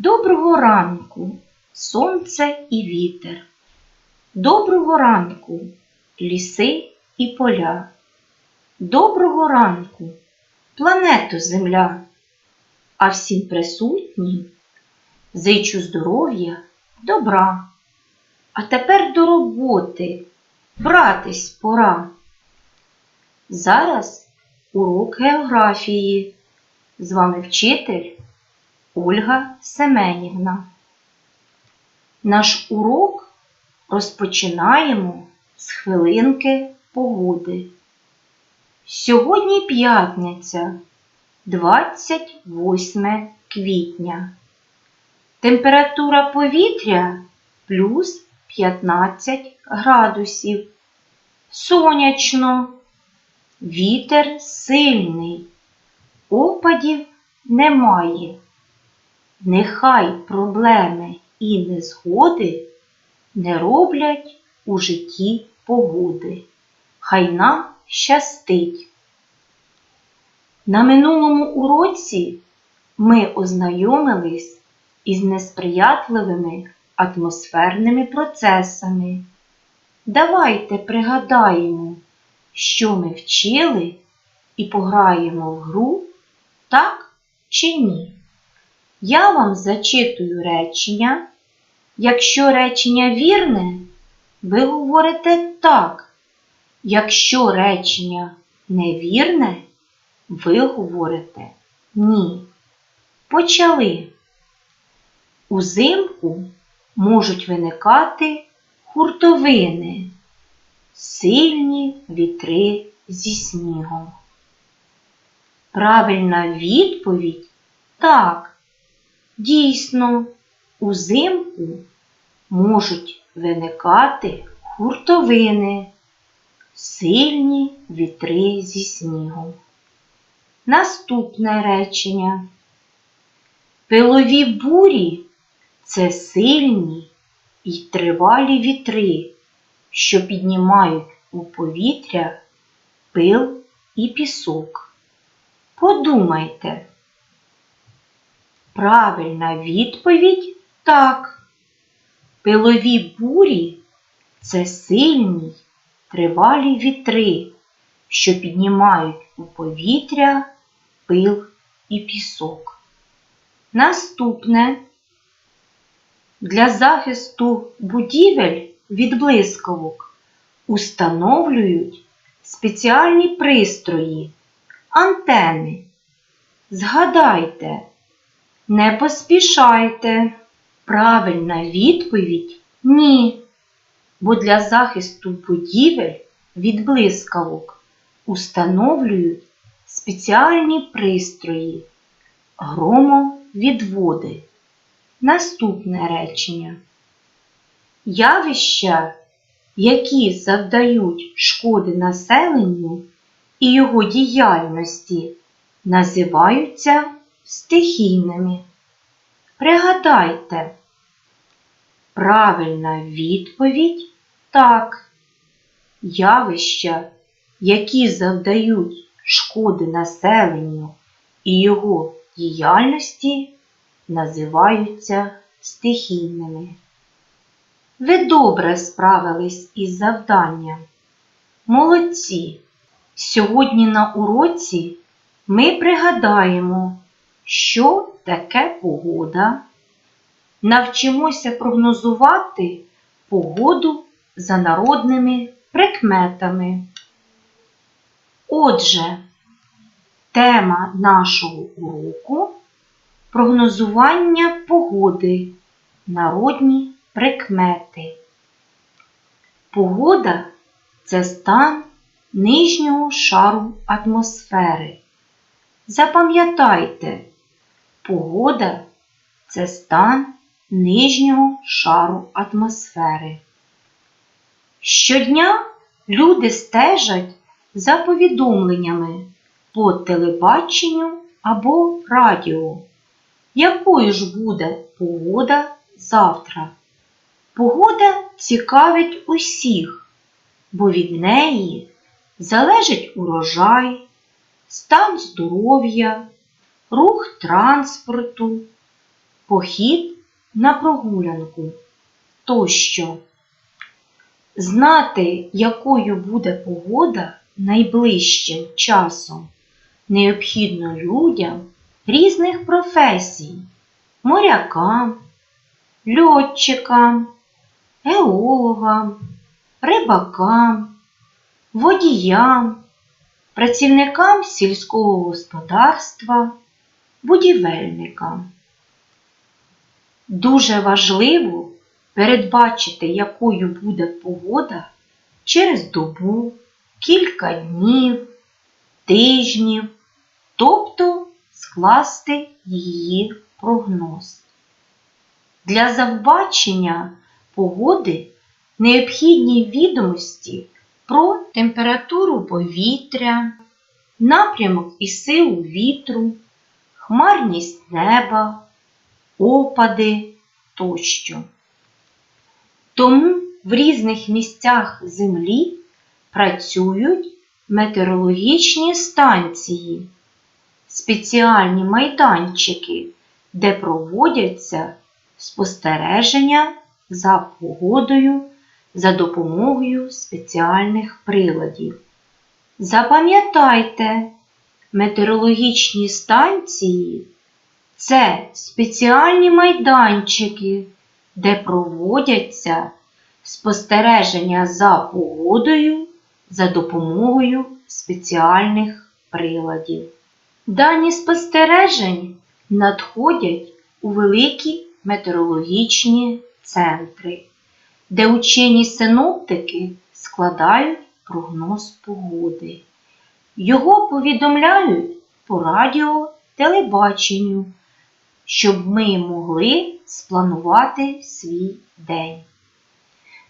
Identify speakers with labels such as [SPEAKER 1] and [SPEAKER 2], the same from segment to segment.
[SPEAKER 1] Доброго ранку, сонце і вітер. Доброго ранку, ліси і поля. Доброго ранку, планету Земля. А всім присутнім зичу здоров'я, добра. А тепер до роботи братись пора. Зараз урок географії. З вами вчитель Ольга Семенівна. Наш урок розпочинаємо з хвилинки погоди. Сьогодні п'ятниця, 28 квітня. Температура повітря плюс 15 градусів. Сонячно. Вітер сильний. Опадів немає. Нехай проблеми і незгоди не роблять у житті погоди. Хай нам щастить. На минулому уроці ми ознайомились із несприятливими атмосферними процесами. Давайте пригадаємо, що ми вчили, і пограємо в гру так чи ні. Я вам зачитую речення. Якщо речення вірне, ви говорите так. Якщо речення невірне, ви говорите ні. Почали. Узимку можуть виникати хуртовини, сильні вітри зі снігом. Правильна відповідь так. Дійсно, узимку можуть виникати хуртовини, сильні вітри зі снігом. Наступне речення. Пилові бурі це сильні і тривалі вітри, що піднімають у повітря пил і пісок. Подумайте. Правильна відповідь так. Пилові бурі це сильні тривалі вітри, що піднімають у повітря пил і пісок. Наступне для захисту будівель від блискавок установлюють спеціальні пристрої, антени. Згадайте, не поспішайте. Правильна відповідь ні. Бо для захисту будівель від блискавок установлюють спеціальні пристрої, громовідводи. Наступне речення. Явища, які завдають шкоди населенню і його діяльності, називаються стихійними. Пригадайте, правильна відповідь так. Явища, які завдають шкоди населенню і його діяльності, називаються стихійними. Ви добре справились із завданням. Молодці! Сьогодні на уроці ми пригадаємо, що таке погода, навчимося прогнозувати погоду за народними прикметами. Отже, тема нашого уроку прогнозування погоди, народні прикмети. Погода це стан нижнього шару атмосфери. Запам'ятайте, погода це стан нижнього шару атмосфери. Щодня люди стежать за повідомленнями по телебаченню або радіо. Якою ж буде погода завтра? Погода цікавить усіх, бо від неї залежить урожай, стан здоров'я, рух транспорту, похід на прогулянку тощо. Знати, якою буде погода найближчим часом, необхідно людям різних професій, морякам, льотчикам, геологам, рибакам, водіям, працівникам сільського господарства, будівельникам. Дуже важливо передбачити, якою буде погода через добу, кілька днів, тижнів, тобто скласти її прогноз. Для завбачення погоди необхідні відомості про температуру повітря, напрямок і силу вітру, хмарність неба, опади тощо. Тому в різних місцях Землі працюють метеорологічні станції, спеціальні майданчики, де проводяться спостереження за погодою за допомогою спеціальних приладів. Запам'ятайте, метеорологічні станції це спеціальні майданчики, де проводяться спостереження за погодою за допомогою спеціальних приладів. Дані спостережень надходять у великі метеорологічні центри, де учені синоптики складають прогноз погоди. Його повідомляють по радіо, телебаченню, щоб ми могли спланувати свій день.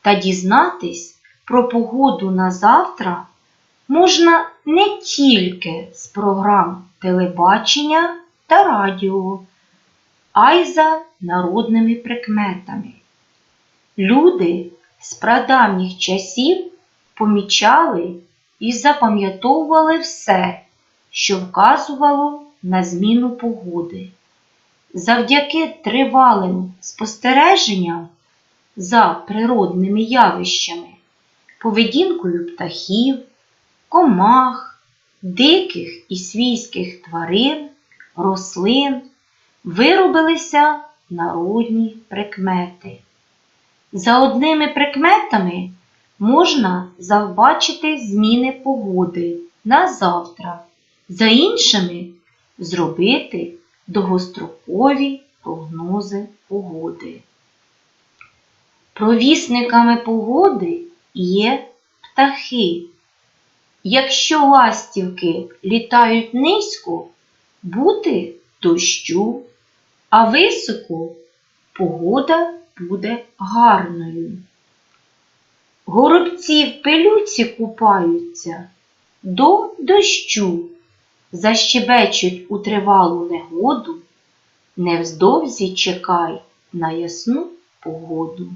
[SPEAKER 1] Та дізнатись про погоду на завтра можна не тільки з програм телебачення та радіо, а й за народними прикметами. Люди з прадавніх часів помічали і запам'ятовували все, що вказувало на зміну погоди. Завдяки тривалим спостереженням за природними явищами, поведінкою птахів, комах, диких і свійських тварин, рослин, виробилися народні прикмети. За одними прикметами можна завбачити зміни погоди на завтра, за іншими зробити довгострокові прогнози погоди. Провісниками погоди є птахи. Якщо ластівки літають низько, буде дощу, а високо погода буде гарною. Горобці в пилюці купаються до дощу, защебечуть у тривалу негоду, невздовзі чекай на ясну погоду.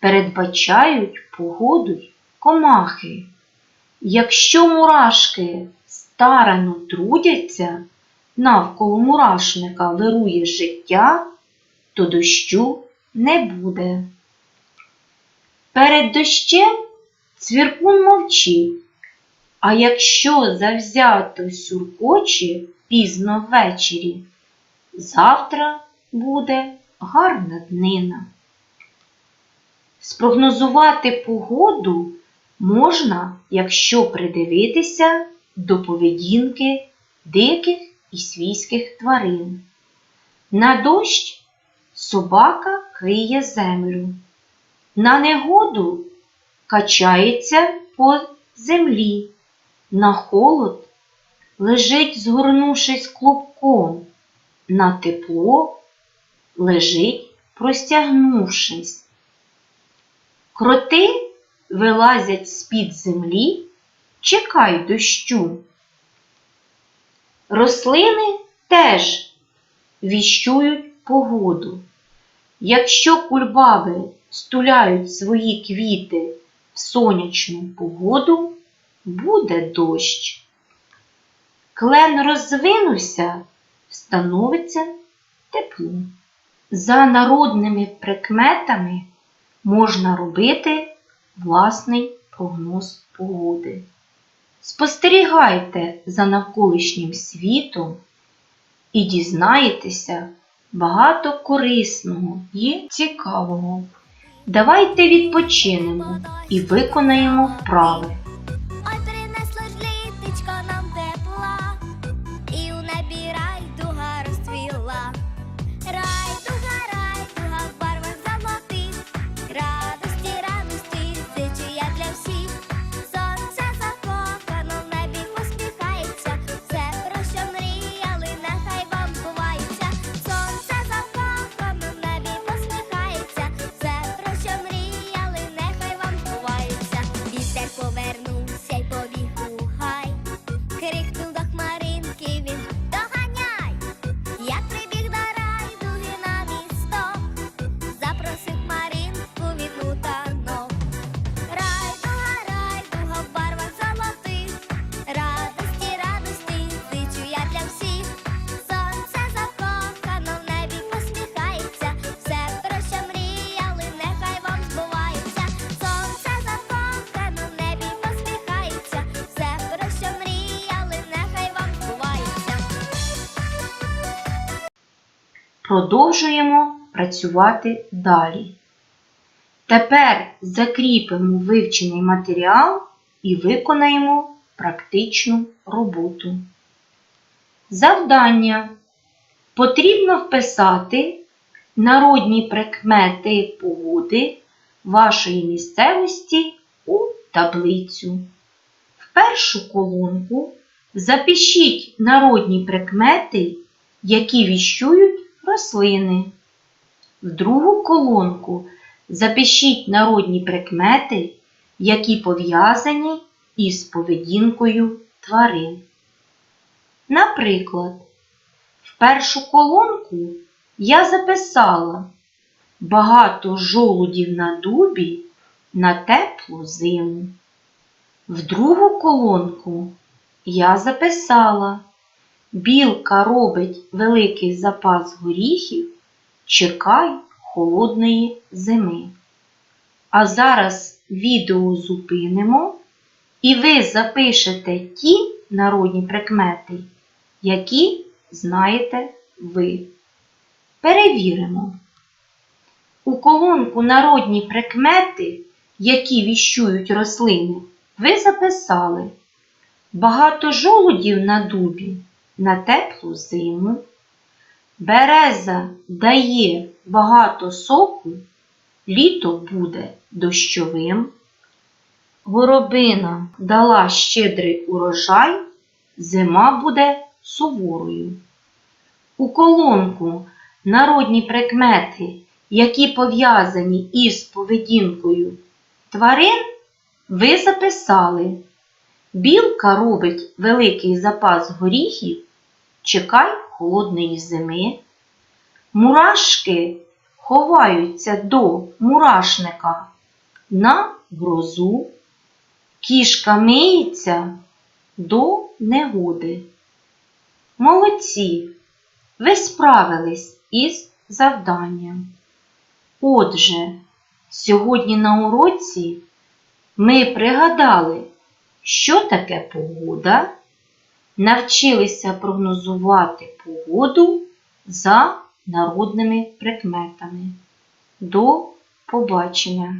[SPEAKER 1] Передбачають погоду й комахи. Якщо мурашки старано трудяться, навколо мурашника вирує життя, то дощу не буде. Перед дощем цвіркун мовчить, а якщо завзято сюркоче пізно ввечері, завтра буде гарна днина. Спрогнозувати погоду можна, якщо придивитися до поведінки диких і свійських тварин. На дощ собака криє землю, на негоду качається по землі, на холод лежить, згорнувшись клубком, на тепло лежить, простягнувшись. Кроти вилазять з-під землі, чекай дощу. Рослини теж віщують погоду. Якщо кульбаби стуляють свої квіти в сонячну погоду, буде дощ. Клен розвинувся, становиться тепло. За народними прикметами можна робити власний прогноз погоди. Спостерігайте за навколишнім світом і дізнаєтеся багато корисного і цікавого. Давайте відпочинемо і виконаємо вправи. Продовжуємо працювати далі. Тепер закріпимо вивчений матеріал і виконаємо практичну роботу. Завдання. Потрібно вписати народні прикмети погоди вашої місцевості у таблицю. В першу колонку запишіть народні прикмети, які віщують рослини. В другу колонку запишіть народні прикмети, які пов'язані із поведінкою тварин. Наприклад, в першу колонку я записала багато жолудів на дубі на теплу зиму. В другу колонку я записала Білка робить великий запас горіхів, чекай холодної зими. А зараз відео зупинимо, і ви запишете ті народні прикмети, які знаєте ви. Перевіримо. У колонку народні прикмети, які віщують рослини, ви записали багато жолудів на дубі на теплу зиму. Береза дає багато соку, літо буде дощовим. Горобина дала щедрий урожай, зима буде суворою. У колонку народні прикмети, які пов'язані із поведінкою тварин, ви записали. Білка робить великий запас горіхів, чекай холодної зими. Мурашки ховаються до мурашника на грозу. Кішка миється до негоди. Молодці! Ви справились із завданням. Отже, сьогодні на уроці ми пригадали, що таке погода, навчилися прогнозувати погоду за народними прикметами. До побачення!